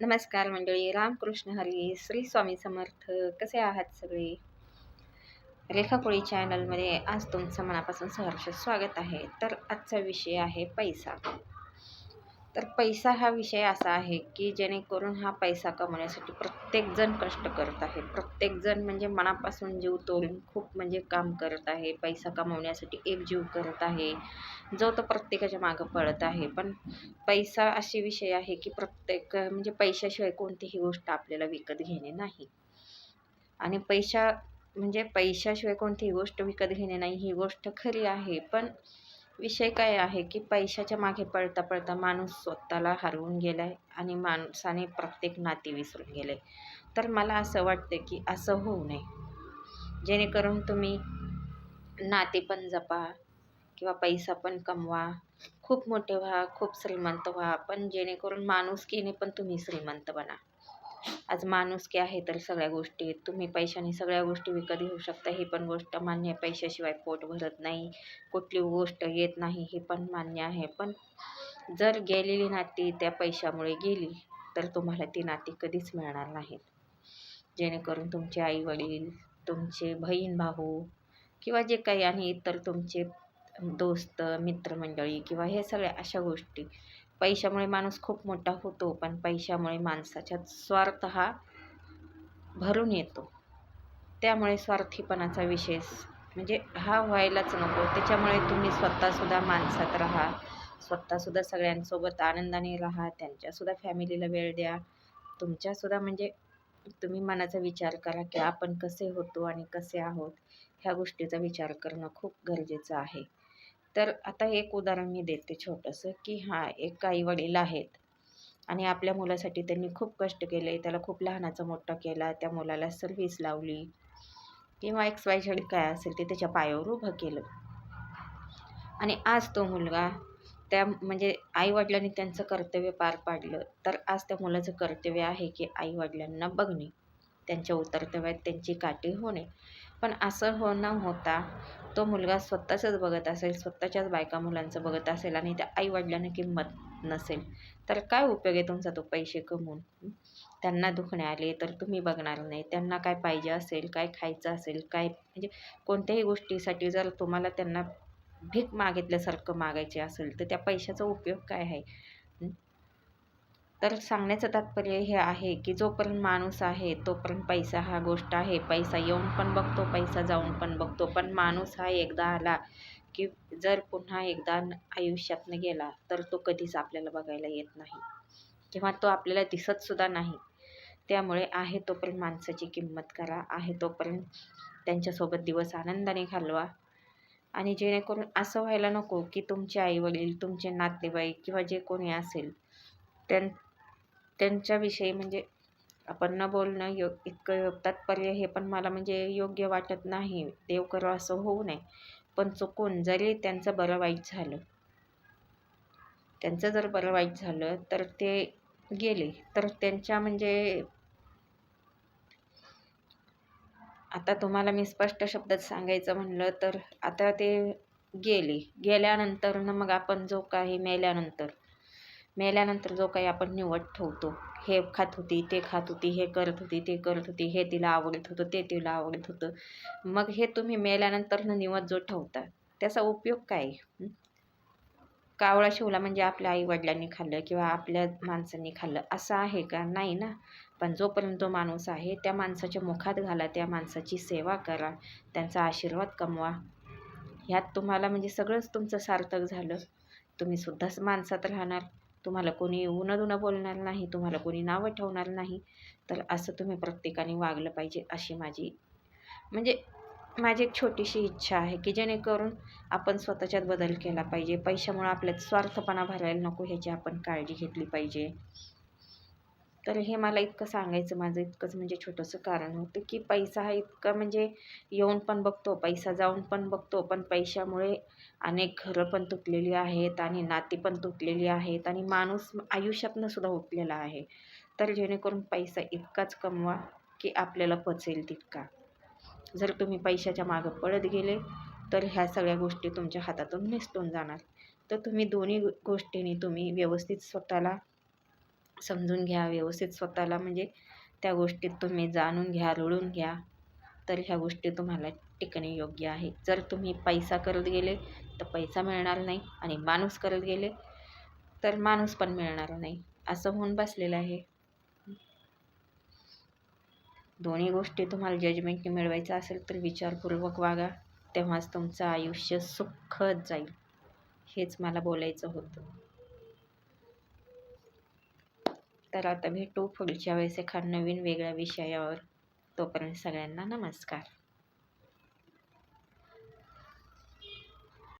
नमस्कार मंडळी रामकृष्ण हरी श्री स्वामी समर्थ कसे आहात सगळे? रेखापोळी चॅनलमध्ये आज तुमचं मनापासून सहर्ष स्वागत आहे. तर आजचा विषय आहे पैसा. तर पैसा हा विषय असा आहे की जेणेकरून हा पैसा कमवण्यासाठी प्रत्येकजण कष्ट करत आहे. प्रत्येकजण म्हणजे मनापासून जीव तोडून खूप म्हणजे काम करत आहे. पैसा कमवण्यासाठी एक जीव करत आहे. जो तो प्रत्येकाच्या मागं पळत आहे. पण पैसा असे विषय आहे की प्रत्येक म्हणजे पैशाशिवाय कोणतीही गोष्ट आपल्याला विकत घेणे नाही. आणि पैसा म्हणजे पैशाशिवाय कोणतीही गोष्ट विकत घेणे नाही ही गोष्ट खरी आहे. पण विषय काय आहे की पैशाच्या मागे पळता पळता माणूस स्वतःला हरवून गेला आहे आणि माणसाने प्रत्येक नाती विसरून गेले. तर मला असं वाटतं की असं होऊ नये. जेणेकरून तुम्ही नाते पण जपा किंवा पैसा पण कमवा. खूप मोठे व्हा खूप श्रीमंत व्हा पण जेणेकरून माणुसकीने पण तुम्ही श्रीमंत बना. आज माणुसकी आहे तर सगळ्या गोष्टी तुम्ही पैशाने सगळ्या गोष्टी विकत घेऊ शकता. ही पण गोष्ट मान्य आहे. पैशाशिवाय पोट भरत नाही. कुठली गोष्ट येत नाही हे पण मान्य आहे. पण जर गेलेली नाती त्या पैशामुळे गेली तर तुम्हाला ती नाती कधीच मिळणार नाहीत. जेणेकरून तुमचे आई वडील तुमचे बहीण भाऊ किंवा जे काही आणि इतर तुमचे दोस्त मित्रमंडळी किंवा हे सगळ्या अशा गोष्टी पैशामुळे माणूस खूप मोठा होतो पण पैशामुळे माणसाच्या स्वार्थ हा भरून येतो. त्यामुळे स्वार्थीपणाचा विशेष म्हणजे हा व्हायलाच नको. त्याच्यामुळे तुम्ही स्वतःसुद्धा माणसात राहा. स्वतःसुद्धा सगळ्यांसोबत आनंदाने राहा. त्यांच्यासुद्धा फॅमिलीला वेळ द्या. तुमच्यासुद्धा म्हणजे तुम्ही मनाचा विचार करा की आपण कसे होतो आणि कसे आहोत ह्या गोष्टीचा विचार करणं खूप गरजेचं आहे. तर आता एक उदाहरण मी देते छोटंसं की हां एक आई वडील आहेत आणि आपल्या मुलासाठी त्यांनी खूप कष्ट केले त्याला खूप लहानाचा मोठा केला त्या मुलाला सर्व्हिस लावली किंवा एक्स वाय झेड काय असेल ते त्याच्या पायावर उभं केलं. आणि आज तो मुलगा त्या म्हणजे आईवडिलांनी त्यांचं कर्तव्य पार पाडलं तर आज त्या मुलाचं कर्तव्य आहे की आईवडिलांना बघणे त्यांच्या उतरतव्यात त्यांची काठी होणे. पण असं हो न होता तो मुलगा स्वतःचंच बघत असेल स्वतःच्याच बायका मुलांचं बघत असेल आणि त्या आईवडिलांना किंमत नसेल. तर काय उपयोग आहे तुमचा तो पैसे कमवून? त्यांना दुखणे आले तर तुम्ही बघणार नाही. त्यांना काय पाहिजे असेल काय खायचं असेल काय म्हणजे कोणत्याही गोष्टीसाठी जर तुम्हाला त्यांना भीक मागितल्यासारखं मागायचे असेल तर त्या पैशाचा उपयोग काय आहे? तर सांगण्याचं तात्पर्य हे आहे की जोपर्यंत माणूस आहे तोपर्यंत पैसा हा गोष्ट आहे. पैसा येऊन पण बघतो पैसा जाऊन पण बघतो. पण माणूस हा एकदा आला की जर पुन्हा एकदा आयुष्यातनं गेला तर तो कधीच आपल्याला बघायला येत नाही. किंवा तो आपल्याला दिसतसुद्धा नाही. त्यामुळे आहे तोपर्यंत माणसाची किंमत करा. आहे तोपर्यंत त्यांच्यासोबत दिवस आनंदाने घालवा. आणि जेणेकरून असं व्हायला नको की तुमचे आईवडील तुमचे नातेवाईक किंवा जे कोणी असेल त्यां त्यांच्याविषयी म्हणजे आपण न बोलणं यो इतकं तात्पर्य हे पण मला म्हणजे योग्य वाटत नाही. देव करो असं होऊ नये. पण चुकून जरी त्यांचं बरं वाईट झालं त्यांचं जर बरं वाईट झालं तर ते गेले. तर त्यांच्या म्हणजे आता तुम्हाला मी स्पष्ट शब्दात सांगायचं म्हणलं तर आता ते गेले. गेल्यानंतर मग आपण जो काही मेल्यानंतर मेल्यानंतर जो काही आपण निवड ठेवतो हे खात होती ते खात होती हे करत होती ते करत होती हे तिला आवडत होतं ते तिला आवडत होतं. मग हे तुम्ही मेल्यानंतर निवड जो ठेवता त्याचा उपयोग काय? कावळा शिवला म्हणजे आपल्या आईवडिलांनी खाल्लं किंवा आपल्या माणसांनी खाल्लं असं आहे का? नाही ना. पण जोपर्यंत तो माणूस आहे त्या माणसाच्या मुखात घाला त्या माणसाची सेवा करा त्यांचा आशीर्वाद कमवा. ह्यात तुम्हाला म्हणजे सगळंच तुमचं सार्थक झालं. तुम्ही सुद्धाच माणसात राहणार. तुम्हाला कोणी उनं बोलणार नाही तुम्हाला कोणी नावं ठेवणार नाही तर असं तुम्ही प्रत्येकाने वागलं पाहिजे अशी माझी म्हणजे माझी एक छोटीशी इच्छा आहे की जेणेकरून आपण स्वतःच्यात बदल केला पाहिजे. पैशामुळं आपल्यात स्वार्थपणा भरायला नको ह्याची आपण काळजी घेतली पाहिजे. तर हे मला इतकं सांगायचं माझं इतकंच म्हणजे छोटंसं कारण होतं की पैसा हा इतका म्हणजे येऊन पण बघतो पैसा जाऊन पण बघतो पण पैशामुळे अनेक घरं पण तुटलेली आहेत आणि नाती पण तुटलेली आहेत आणि माणूस आयुष्यातनं सुद्धा उठलेला आहे. तर जेणेकरून पैसा इतकाच कमवा की आपल्याला पचेल तितका. जर तुम्ही पैशाच्या मागं पळत गेले तर ह्या सगळ्या गोष्टी तुमच्या हातातून निसटून जाणार. तर तुम्ही दोन्ही गोष्टींनी तुम्ही व्यवस्थित स्वतःला समजून घ्या व्यवस्थित स्वतःला म्हणजे त्या गोष्टीत तुम्ही जाणून घ्या रुळून घ्या तर ह्या गोष्टी तुम्हाला टिकणे योग्य आहे. जर तुम्ही पैसा करत गेले तर पैसा मिळणार नाही आणि माणूस करत गेले तर माणूस पण मिळणार नाही. असं होऊन बसलेलं आहे. दोन्ही गोष्टी तुम्हाला जजमेंट मिळवायचं असेल तर विचारपूर्वक वागा. तेव्हाच तुमचं आयुष्य सुखद जाईल. हेच मला बोलायचं होतं. तर आता भेटू पुढच्या वेळेस एखाद नवीन वेगळ्या विषयावर. तोपर्यंत सगळ्यांना नमस्कार.